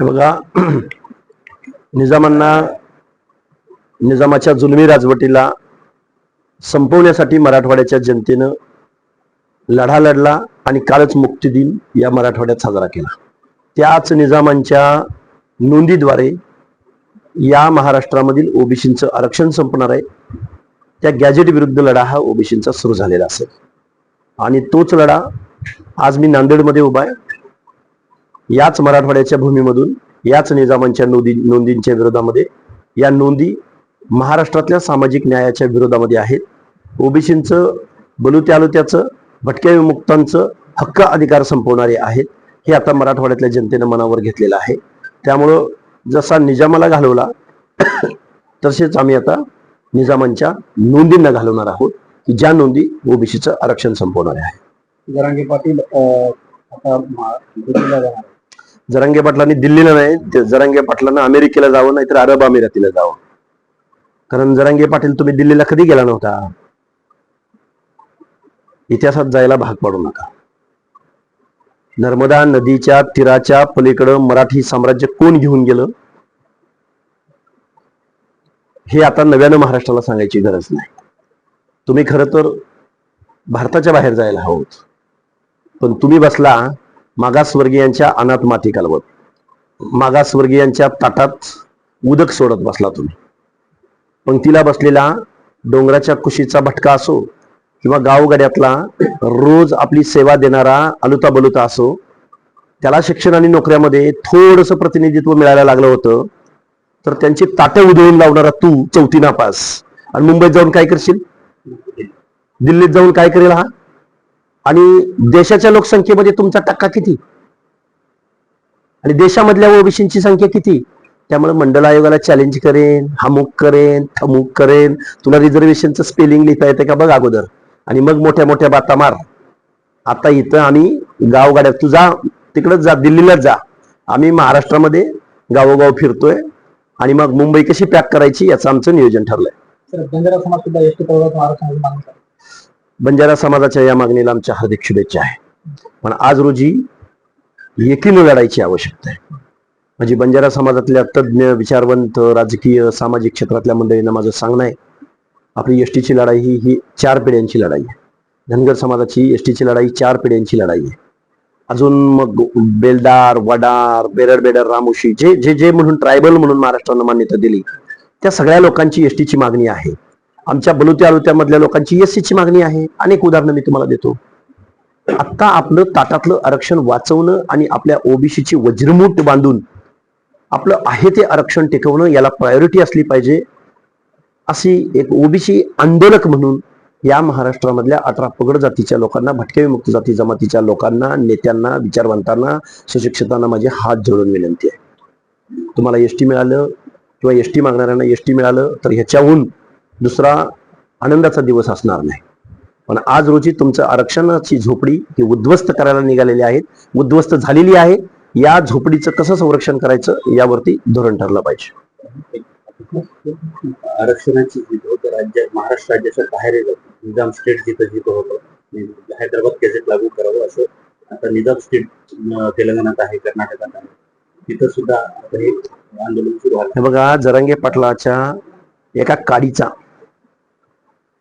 हे बघा. निजामांना निजामाच्या जुलमी राजवटीला संपवण्यासाठी मराठवाड्याच्या जनतेनं लढा लढला आणि कालच मुक्ती दिन या मराठवाड्यात साजरा केला. त्याच निजामांच्या नोंदीद्वारे या महाराष्ट्रामधील ओबीसींचं आरक्षण संपणार आहे. त्या गॅजेट विरुद्ध लढा हा ओबीसींचा सुरू झालेला असेल. आणि तोच लढा आज मी नांदेडमध्ये उभा आहे. याच मराठवाड्याच्या भूमीमधून याच निजामांच्या नोंदी नोंदींच्या विरोधामध्ये या नोंदी महाराष्ट्रातल्या सामाजिक न्यायाच्या विरोधामध्ये आहेत. ओबीसींचं बलुत्यालुत्याचं भटक्या विमुक्तांचं हक्क अधिकार संपवणारे आहेत. हे आता मराठवाड्यातल्या जनतेनं मनावर घेतलेलं आहे. त्यामुळं जसा निजामाला घालवला तसेच आम्ही आता निजामांच्या नोंदींना घालवणार आहोत की ज्या नोंदी ओबीसीचं आरक्षण संपवणार आहे जरांगे पाटील आता जरांगे पाटलांनी दिल्लीला नाही जरांगे पाटलांना अमेरिकेला जावं नाहीतर अरब अमिरातीला जावं. कारण जरांगे पाटील तुम्ही दिल्लीला कधी गेला नव्हता? इतिहासात जायला भाग पाडू नका. नर्मदा नदीच्या तीराच्या पलीकडं मराठी साम्राज्य कोण घेऊन गेलं? हे आता नव्यानं महाराष्ट्राला सांगायची गरज नाही. तुम्ही खरं तर भारताच्या बाहेर जायला हवं पण तुम्ही बसला मागासवर्गीयांच्या अनाथ माती कालवत मागासवर्गीयांच्या ताटात उदक सोडत बसला तुम्ही. पंक्तीला बसलेला डोंगराच्या कुशीचा भटका असो किंवा गावगाड्यातला रोज आपली सेवा देणारा अलुता बलुता असो त्याला शिक्षण आणि नोकऱ्यामध्ये थोडस प्रतिनिधित्व मिळायला लागलं होतं तर त्यांची ताटं उधळून लावणारा तू चौथी नापास आणि मुंबईत जाऊन काय करशील? दिल्लीत जाऊन काय करेल हा? आणि देशाच्या लोकसंख्येमध्ये तुमचा टक्का किती? आणि देशामधल्या ओबीसींची संख्या किती? त्यामुळे मंडल आयोगाला चॅलेंज करेन हमूक करेन थमूक करेन. तुला रिझर्वेशनचं स्पेलिंग लिहिता येतं का बघ अगोदर. आणि मग मोठ्या मोठ्या बाता मार. आता इथं आम्ही गावगाड्यात तू जा तिकडंच जा दिल्लीलाच जा. आम्ही महाराष्ट्रामध्ये गावोगाव फिरतोय. आणि मग मुंबई कशी पॅक करायची याचं आमचं नियोजन ठरलंय. तर बंजारा समाजाच्या या मागणीला आमच्या हार्दिक शुभेच्छा आहे. पण आज रोजी एकीनं लढायची आवश्यकता आहे. म्हणजे बंजारा समाजातल्या तज्ज्ञ विचारवंत राजकीय सामाजिक क्षेत्रातल्या मंडळींना माझं सांगणं आहे. आपली एसटीची लढाई ही ही चार पिढ्यांची लढाई आहे. धनगर समाजाची एसटीची लढाई चार पिढ्यांची लढाई आहे. अजून मग बेलदार वडार बेरड बेडर रामोशी जे जे जे म्हणून ट्रायबल म्हणून महाराष्ट्रानं मान्यता दिली त्या सगळ्या लोकांची एसटीची मागणी आहे. आमच्या बलुत्या आलुत्यामधल्या लोकांची एस ची मागणी आहे. अनेक उदाहरणं मी तुम्हाला देतो. आत्ता आपलं ताटातलं आरक्षण वाचवणं आणि आपल्या ओबीसीची वज्रमूठ बांधून आपलं आहे ते आरक्षण टिकवणं याला प्रायोरिटी असली पाहिजे. अशी एक ओबीसी आंदोलक म्हणून या महाराष्ट्रामधल्या अठरा पगड जातीच्या लोकांना भटके विमुक्त जाती जमातीच्या लोकांना नेत्यांना विचारवंतांना सुशिक्षितांना माझी हात जोडून विनंती आहे. तुम्हाला एसटी मिळालं किंवा एसटी मागणाऱ्यांना एसटी मिळालं तर ह्याच्याहून दुसरा आनंदाचा दिवस असणार नाही. पण आज रोजी तुमचं आरक्षणाची झोपडी ही उद्ध्वस्त करायला निघालेली आहेत उद्ध्वस्त झालेली आहे. या झोपडीचं कसं संरक्षण करायचं यावरती धोरण ठरलं पाहिजे. आरक्षणाची राज्य महाराष्ट्र राज्याच्या बाहेर निजाम स्टेट जिथं जिथं होतं हैदराबाद गॅझेट लागू करावं असं आता निजाम स्टेट तेलंगणात आहे कर्नाटकात आहे. तिथं सुद्धा हे आंदोलन सुरू झालं. हे बघा जरांगे पाटलाच्या एका काडीचा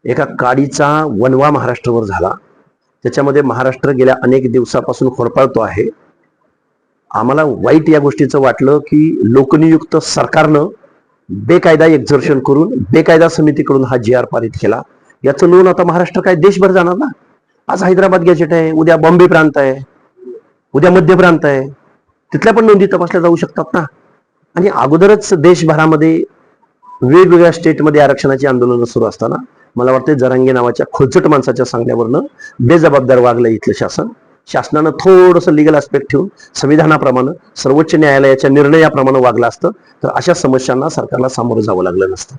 एका काडीचा वनवा महाराष्ट्रावर झाला. त्याच्यामध्ये महाराष्ट्र गेल्या अनेक दिवसापासून खोडपाळतो आहे. आम्हाला वाईट या गोष्टीचं वाटलं की लोकनियुक्त सरकारनं बेकायदा एक्झर्शन करून बेकायदा समितीकडून हा जी आर पारित केला. याचं लोन आता महाराष्ट्र काय देशभर जाणार ना? आज हैदराबाद गॅजेट आहे उद्या बॉम्बे प्रांत आहे उद्या मध्य प्रांत आहे. तिथल्या पण नोंदी तपासल्या जाऊ शकतात ना? आणि अगोदरच देशभरामध्ये वेगवेगळ्या स्टेटमध्ये आरक्षणाची आंदोलनं सुरू असताना मला वाटतं जरांगे नावाच्या खोचट माणसाच्या सांगण्यावरनं बेजबाबदार वागलं इथलं शासन. शासनानं थोडंसं लिगल आस्पेक्ट ठेवून संविधानाप्रमाणे सर्वोच्च न्यायालयाच्या निर्णयाप्रमाणे वागलं असतं. तर अशा समस्यांना सरकारला सामोरं जावं लागलं नसतं.